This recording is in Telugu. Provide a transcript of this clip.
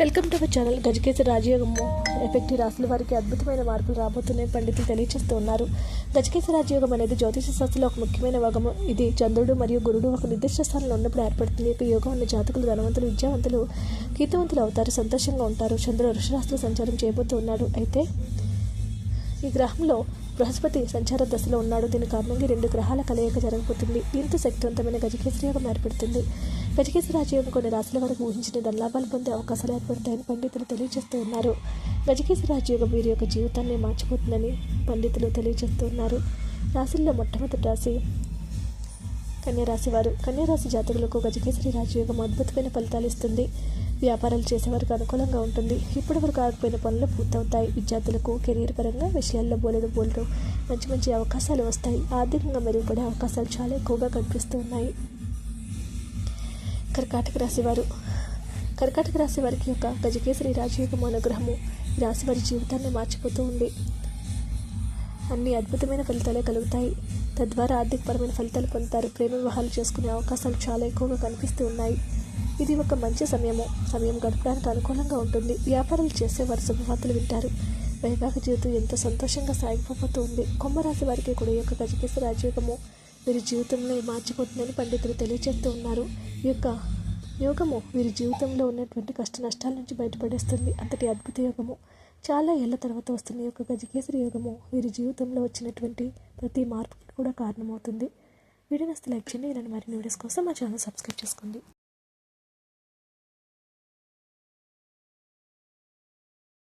వెల్కమ్ టు అవర్ ఛానల్ గజకేసరి రాజయోగము. ఎఫెక్ట్ రాసుల వారికి అద్భుతమైన మార్పులు రాబోతున్నాయి పండితులు తెలియజేస్తూ ఉన్నారు. గజకేసరి రాజయోగం అనేది జ్యోతిష శాస్త్రంలో ఒక ముఖ్యమైన భాగము. ఇది చంద్రుడు మరియు గురుడు ఒక నిర్దిష్ట స్థానంలో ఉన్నప్పుడు ఏర్పడుతుంది. ఈ యొక్క యోగం అనే జాతకులు ధనవంతులు విద్యావంతులు కీర్తివంతులు అవుతారు సంతోషంగా ఉంటారు. చంద్రుడు వృషరాశిలో సంచారం చేయబోతూ ఉన్నాడు. అయితే ఈ గ్రహంలో బృహస్పతి సంచార దశలో ఉన్నాడు. దీని కారణంగా రెండు గ్రహాల కలయిక జరగబోతుంది. దీంతో శక్తివంతమైన గజకేసరి యోగం ఏర్పడుతుంది. గజకేసరి రాజయోగం కొన్ని రాశుల వరకు ఊహించిన దల్లాభాలు పొందే అవకాశాలు ఏర్పడతాయని పండితులు తెలియజేస్తూ ఉన్నారు. గజకేసరి రాజయోగం వీరి యొక్క జీవితాన్ని మార్చిపోతుందని పండితులు తెలియజేస్తూ ఉన్నారు. రాశుల్లో మొట్టమొదటి రాశి కన్యారాశి వారు. కన్యారాశి జాతకులకు గజకేసరి రాజయోగం అద్భుతమైన ఫలితాలు ఇస్తుంది. వ్యాపారాలు చేసేవారికి అనుకూలంగా ఉంటుంది. ఇప్పటి వరకు ఆగిపోయిన పనులు పూర్తవుతాయి. విద్యార్థులకు కెరీర్ పరంగా విషయాల్లో బోలెడు బోలెడు మంచి మంచి అవకాశాలు వస్తాయి. ఆర్థికంగా మెరుగుపడే అవకాశాలు చాలా ఎక్కువగా కనిపిస్తూ ఉన్నాయి కర్కాటక రాశివారు కర్కాటక రాశి వారికి యొక్క గజకేసరి రాజయోగం అనుగ్రహము రాశి వారి జీవితాన్ని మార్చిపోతూ ఉంది. అన్ని అద్భుతమైన ఫలితాలే కలుగుతాయి. తద్వారా ఆర్థికపరమైన ఫలితాలు పొందుతారు. ప్రేమ వివాహాలు చేసుకునే అవకాశాలు చాలా ఎక్కువగా కనిపిస్తూ ఉన్నాయి. ఇది ఒక మంచి సమయము. సమయం గడపడానికి అనుకూలంగా ఉంటుంది. వ్యాపారాలు చేసేవారు శుభవార్తలు వింటారు. వైవాహిక జీవితం ఎంతో సంతోషంగా సాగిపోతూ ఉంది. కొమ్మరాశి వారికి కూడా ఈ యొక్క గజకేశ్వర రాజయోగము వీరి జీవితంలో మార్చిపోతుందని పండితులు తెలియజేస్తూ ఉన్నారు. ఈ యొక్క యోగము వీరి జీవితంలో ఉన్నటువంటి కష్ట నష్టాల నుంచి బయటపడేస్తుంది. అంతటి అద్భుత యోగము. చాలా ఏళ్ళ తర్వాత వస్తున్న ఈ యొక్క గజకేసరి యోగము వీరి జీవితంలో వచ్చినటువంటి ప్రతి మార్పుకి కూడా కారణమవుతుంది. వీడియో నస్తే లైక్ చేయండి. ఇలాంటి మరిన్ని వీడియోస్ కోసం మా ఛానల్ సబ్స్క్రైబ్ చేసుకోండి.